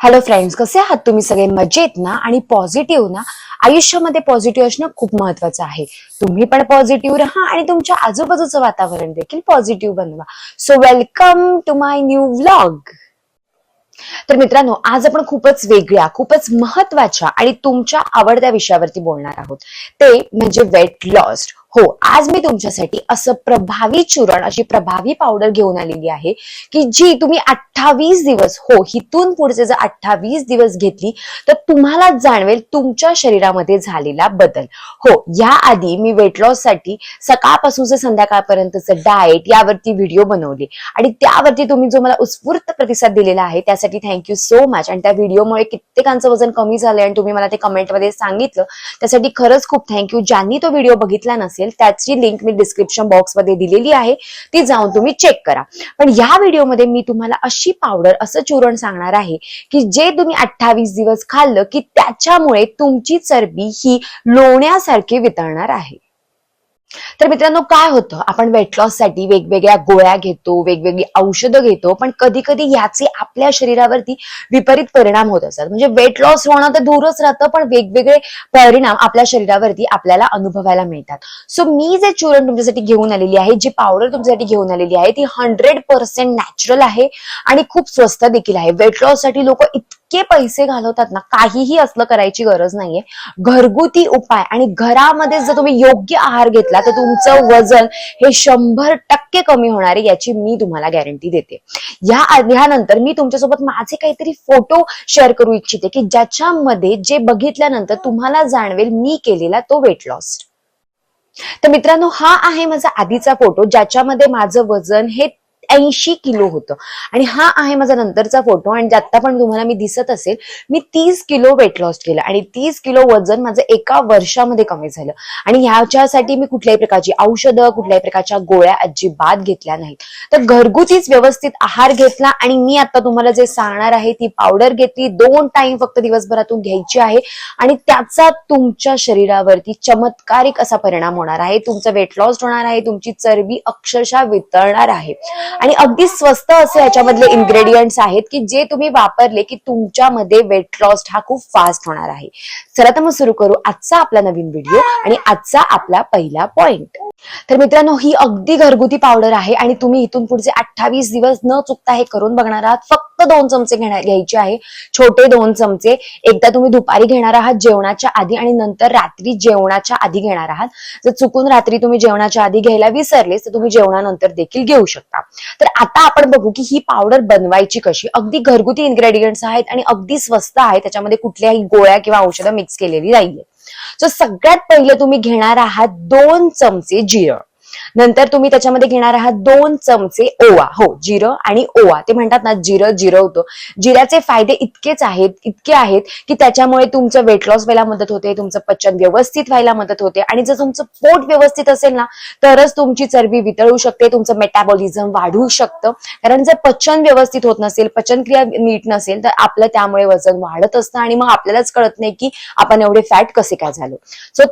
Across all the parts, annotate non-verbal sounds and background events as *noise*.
Hello friends कसे आहात तुम्ही सगळे? मजेत ना? आणि पॉझिटिव्ह ना? आयुष्यामध्ये पॉझिटिव्ह असणं खूप महत्वाचं आहे. तुम्ही पण पॉझिटिव्ह राहा आणि तुमच्या आजूबाजूचं वातावरण देखील पॉझिटिव्ह बनवा. So welcome to my new vlog तर मित्रांनो आज आपण खूपच वेगळ्या खूपच महत्त्वाच्या आणि तुमच्या आवडत्या विषयावरती बोलणार आहोत. ते म्हणजे वेट लॉस हो आज मी तुमच्यासाठी असं प्रभावी चूर्ण अशी प्रभावी पावडर घेऊन आलेली आहे की जी तुम्ही अठ्ठावीस दिवस हो हिथून पुढचे जर अठ्ठावीस दिवस घेतली तर तुम्हाला जाणवेल तुमच्या शरीरामध्ये झालेला बदल. हो या आधी मी वेट लॉससाठी ते संध्याकाळपर्यंतचं डाएट यावरती व्हिडिओ बनवले. आणि त्यावरती तुम्ही जो मला उत्स्फूर्त प्रतिसाद दिलेला आहे त्यासाठी थँक्यू सो मच आणि त्या व्हिडिओमुळे कित्येकांचं वजन कमी झालंय आणि तुम्ही मला ते कमेंटमध्ये सांगितलं. त्यासाठी खरंच खूप थँक्यू ज्यांनी तो व्हिडिओ बघितला नसेल त्याची लिंक मी डिस्क्रिप्शन बॉक्समध्ये दिलेली आहे. ती जाऊन तुम्ही चेक करा. पण या व्हिडिओमध्ये मी तुम्हाला अशी पावडर असं चूर्ण सांगणार आहे की जे तुम्ही अठ्ठावीस दिवस खाल्लं की त्याच्यामुळे तुमची चरबी ही लोण्यासारखी वितळणार आहे. तर मित्रांनो काय होतं? आपण वेट लॉससाठी वेगवेगळ्या गोळ्या घेतो वेगवेगळी औषधं घेतो पण कधी कधी याचे आपल्या शरीरावरती विपरीत परिणाम होत असतात. म्हणजे वेट लॉस होणं तर दूरच राहतं पण वेगवेगळे परिणाम आपल्या शरीरावरती आपल्याला अनुभवायला मिळतात. सो मी जे चूर्ण तुमच्यासाठी घेऊन आलेली आहे जी पावडर तुमच्यासाठी घेऊन आलेली आहे ती हंड्रेड पर्सेंट नॅचरल आहे आणि खूप स्वस्त देखील आहे. वेट लॉससाठी लोक इतके पैसे घालवतात ना काहीही असलं करायची गरज नाहीये. घरगुती उपाय आणि घरामध्ये जर तुम्ही योग्य आहार घेतला तर तुमचं वजन हे शंभर टक्के कमी होणार आहे याची मी तुम्हाला गॅरंटी देते. या ह्यानंतर मी तुमच्यासोबत माझे काहीतरी फोटो शेअर करू इच्छिते की ज्याच्यामध्ये जे बघितल्यानंतर तुम्हाला जाणवेल मी केलेला तो वेट लॉस तर मित्रांनो हा आहे माझा आधीचा फोटो ज्याच्यामध्ये माझं वजन हे ऐंशी किलो होतं. आणि हा आहे माझा नंतरचा फोटो आणि आता पण तुम्हाला मी दिसत असेल मी तीस किलो वेट लॉस केलं आणि तीस किलो वजन माझं एका वर्षामध्ये कमी झालं. आणि ह्याच्यासाठी मी कुठल्याही प्रकारची औषधं कुठल्याही प्रकारच्या गोळ्या अजिबात घेतल्या नाहीत. तर घरगुतीच व्यवस्थित आहार घेतला आणि मी आता तुम्हाला जे सांगणार आहे ती पावडर घेतली दोन टाइम फक्त दिवसभरातून घ्यायची आहे. आणि त्याचा तुमच्या शरीरावरती चमत्कारिक असा परिणाम होणार आहे. तुमचं वेट लॉस होणार आहे तुमची चरबी अक्षरशः वितळणार आहे. आणि अगदी स्वस्त असे याच्यामधले इन्ग्रेडियंट्स आहेत की जे तुम्ही वापरले की तुमच्यामध्ये वेट लॉस हा खूप फास्ट होणार आहे. चला तर मग सुरू करू आजचा आपला नवीन व्हिडिओ आणि आजचा आपला पहिला पॉइंट तर मित्रांनो ही अगदी घरगुती पावडर आहे आणि तुम्ही इथून पुढचे अठ्ठावीस दिवस न चुकता हे करून बघणार आहात. फक्त दोन चमचे घेणार घ्यायचे आहे. छोटे दोन चमचे. एकदा तुम्ही दुपारी घेणार आहात जेवणाच्या आधी आणि नंतर रात्री जेवणाच्या आधी घेणार आहात. जर चुकून रात्री तुम्ही जेवणाच्या आधी घ्यायला विसरलेस तर तुम्ही जेवणानंतर देखील घेऊ शकता. तर आता आपण बघू की ही पावडर बनवायची कशी. अगदी घरगुती इन्ग्रेडियंट्स आहेत आणि अगदी स्वस्त आहे त्याच्यामध्ये कुठल्याही गोळ्या किंवा औषधं मिक्स केलेली नाहीये सो सगळ्यात पहिले तुम्ही घेणार आहात दोन चमचे जिरं. नंतर तुम्ही त्याच्यामध्ये घेणार आहात दोन चमचे ओवा. हो जिरं आणि ओवा. ते म्हणतात ना जिरं जिरवतो जिऱ्याचे फायदे इतकेच आहेत इतके आहेत की त्याच्यामुळे तुमचं वेट लॉस व्हायला मदत होते तुमचं पचन व्यवस्थित व्हायला मदत होते. आणि जर तुमचं पोट व्यवस्थित असेल ना तरच तुमची चरबी वितळू शकते तुमचं मेटाबॉलिझम वाढू शकतं. कारण जर पचन व्यवस्थित होत नसेल पचनक्रिया नीट नसेल तर आपलं त्यामुळे वजन वाढत असतं आणि मग आपल्यालाच कळत नाही की आपण एवढे फॅट कसे काय झालो. सो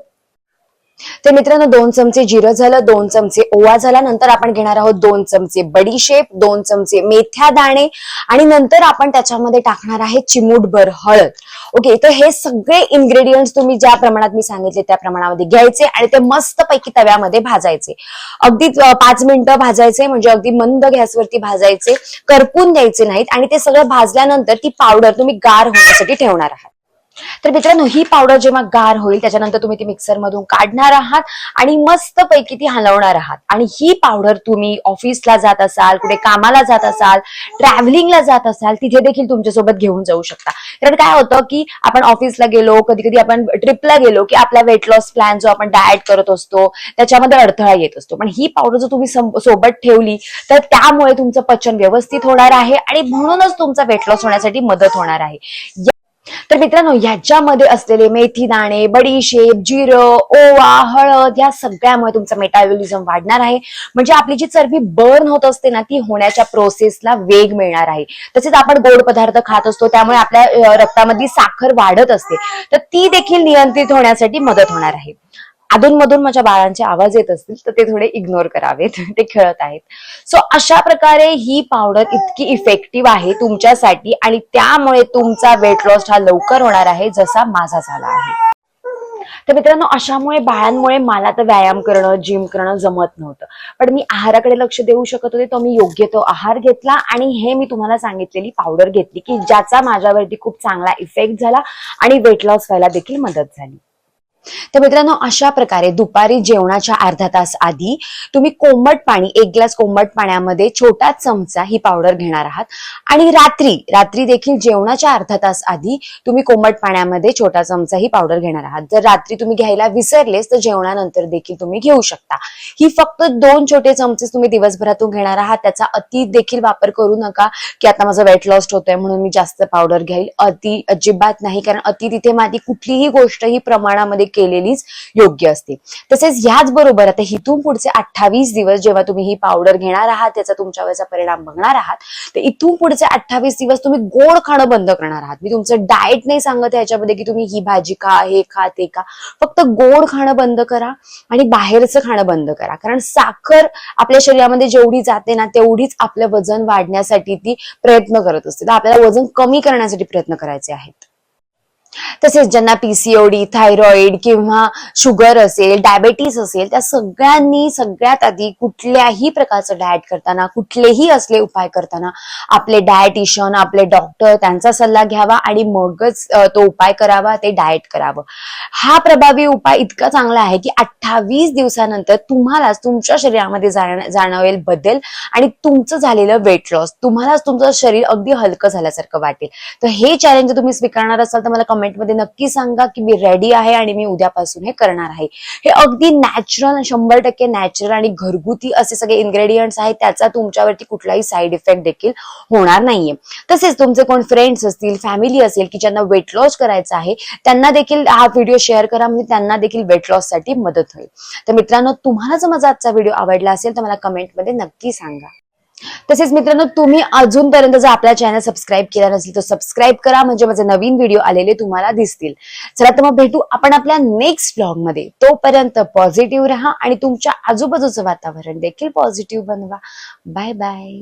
तर मित्रांनो दोन चमचे जिरं झालं दोन चमचे ओवा झाला. नंतर आपण घेणार आहोत दोन चमचे बडीशेप दोन चमचे मेथ्या दाणे आणि नंतर आपण त्याच्यामध्ये टाकणार आहे चिमूटभर हळद. ओके तर हे सगळे इन्ग्रेडियंट्स तुम्ही ज्या प्रमाणात मी सांगितले त्या प्रमाणामध्ये घ्यायचे आणि ते मस्त पैकी तव्यामध्ये भाजायचे. अगदी पाच मिनिटं भाजायचे म्हणजे अगदी मंद गॅसवरती भाजायचे करपून द्यायचे नाहीत आणि ते सगळं भाजल्यानंतर ती पावडर तुम्ही गार होण्यासाठी ठेवणार आहात. तर मित्रांनो ही पावडर जेव्हा गार होईल त्याच्यानंतर तुम्ही ती मिक्सर मधून काढणार आहात आणि मस्त पैकी ती हलवणार आहात. आणि ही पावडर तुम्ही ऑफिसला जात असाल कुठे कामाला जात असाल ट्रॅव्हलिंगला जात असाल तिथे देखील तुमच्यासोबत घेऊन जाऊ शकता. कारण काय होतं की आपण ऑफिसला गेलो कधी कधी आपण ट्रिपला गेलो की आपला वेट लॉस प्लॅन जो आपण डाएट करत असतो त्याच्यामध्ये अडथळा येत असतो. पण ही पावडर जर तुम्ही सोबत ठेवली तर त्यामुळे तुमचं पचन व्यवस्थित होणार आहे आणि म्हणूनच तुमचा वेट लॉस होण्यासाठी मदत होणार आहे. तर मित्रांनो ह्याच्यामध्ये असलेले मेथी दाणे बडीशेप जिरं ओवा हळद या सगळ्यामुळे तुमचं मेटाबॉलिझम वाढणार आहे. म्हणजे आपली जी चरबी बर्न होत असते ना ती होण्याच्या प्रोसेसला वेग मिळणार आहे. तसेच आपण गोड पदार्थ खात असतो त्यामुळे आपल्या रक्तामधली साखर वाढत असते. तर ती देखील नियंत्रित होण्यासाठी मदत होणार आहे. अधूनमधून माझ्या बाळांचे आवाज येत असतील तर ते थोडे इग्नोर करावेत. *laughs* ते खेळत आहेत. सो अशा प्रकारे ही पावडर इतकी इफेक्टिव्ह आहे तुमच्यासाठी आणि त्यामुळे तुमचा वेट लॉस हा लवकर होणार आहे जसा माझा झाला आहे. तर मित्रांनो अशामुळे बाळांमुळे मला तर व्यायाम करणं जिम करणं जमत नव्हतं. पण मी आहाराकडे लक्ष देऊ शकत होते तर मी योग्य तो आहार घेतला आणि हे मी तुम्हाला सांगितलेली पावडर घेतली की ज्याचा माझ्यावरती खूप चांगला इफेक्ट झाला आणि वेट लॉस व्हायला देखील मदत झाली. तर मित्रांनो अशा प्रकारे दुपारी जेवणाच्या अर्धा तास आधी तुम्ही कोमट पाणी एक ग्लास कोमट पाण्यामध्ये छोटा चमचा ही पावडर घेणार आहात. आणि रात्री रात्री देखील जेवणाच्या अर्धा तास आधी तुम्ही कोमट पाण्यामध्ये छोटा चमचा ही पावडर घेणार आहात. जर रात्री तुम्ही घ्यायला विसरलेस तर जेवणानंतर देखील तुम्ही घेऊ शकता. ही फक्त दोन छोटे चमचे तुम्ही दिवसभरातून घेणार आहात. त्याचा अति देखील वापर करू नका की आता माझं वेट लॉस होतोय म्हणून मी जास्त पावडर घेईल. अति अजिबात नाही कारण अति तिथे माझी कुठलीही गोष्ट ही प्रमाणामध्ये केलेलीच योग्य असते. तसेच ह्याच बरोबर आता इथून पुढचे अठ्ठावीस दिवस जेव्हा तुम्ही ही पावडर घेणार आहात त्याचा तुमच्यावरचा परिणाम बघणार आहात तर इथून पुढचे अठ्ठावीस दिवस तुम्ही गोड खाणं बंद करणार आहात. मी तुमचं डाएट नाही सांगत याच्यामध्ये की तुम्ही ही भाजी खा हे खा ते खा. फक्त गोड खाणं बंद करा आणि बाहेरचं खाणं बंद करा. कारण साखर आपल्या शरीरामध्ये जेवढी जाते ना तेवढीच आपलं वजन वाढण्यासाठी ती प्रयत्न करत असते. तर आपल्याला वजन कमी करण्यासाठी प्रयत्न करायचे आहेत. तसेच ज्यांना पीसीओडी थायरॉइड किंवा शुगर असेल डायबेटीस असेल त्या सगळ्यांनी सगळ्यात आधी कुठल्याही प्रकारचं डाएट करताना कुठलेही असले उपाय करताना आपले डायटिशियन आपले डॉक्टर त्यांचा सल्ला घ्यावा आणि मगच तो उपाय करावा ते डाएट करावं. हा प्रभावी उपाय इतका चांगला आहे की अठ्ठावीस दिवसानंतर तुम्हालाच तुमच्या शरीरामध्ये जाणवेल बदल आणि तुमचं झालेलं वेट लॉस तुम्हालाच तुमचं शरीर अगदी हलकं झाल्यासारखं वाटेल. तर हे चॅलेंज जर तुम्ही स्वीकारणार असाल तर मला कमेंटमध्ये नक्की सांगा की मी रेडी आहे आणि मी उद्यापासून हे करणार आहे. हे अगदी नॅचरल शंभर टक्के नॅचरल आणि घरगुती असे सगळे इन्ग्रेडियंट्स आहेत त्याचा तुमच्यावरती कुठलाही साईड इफेक्ट देखील होणार नाहीये. तसेच तुमचे कोण फ्रेंड्स असतील फॅमिली असेल की ज्यांना वेट लॉस करायचं आहे त्यांना देखील हा व्हिडिओ शेअर करा म्हणजे त्यांना देखील वेट लॉससाठी मदत होईल. तर मित्रांनो तुम्हाला जर माझा आजचा व्हिडिओ आवडला असेल तर मला कमेंटमध्ये नक्की सांगा. तसेच मित्रांनो तुम्ही अजूनपर्यंत जर आपला चॅनल सबस्क्राईब केला नसेल तर सबस्क्राईब करा. म्हणजे माझे नवीन व्हिडिओ आलेले तुम्हाला दिसतील. चला तर मग भेटू आपण आपल्या नेक्स्ट ब्लॉगमध्ये. तोपर्यंत पॉझिटिव्ह राहा आणि तुमच्या आजूबाजूचं वातावरण देखील पॉझिटिव्ह बनवा. Bye bye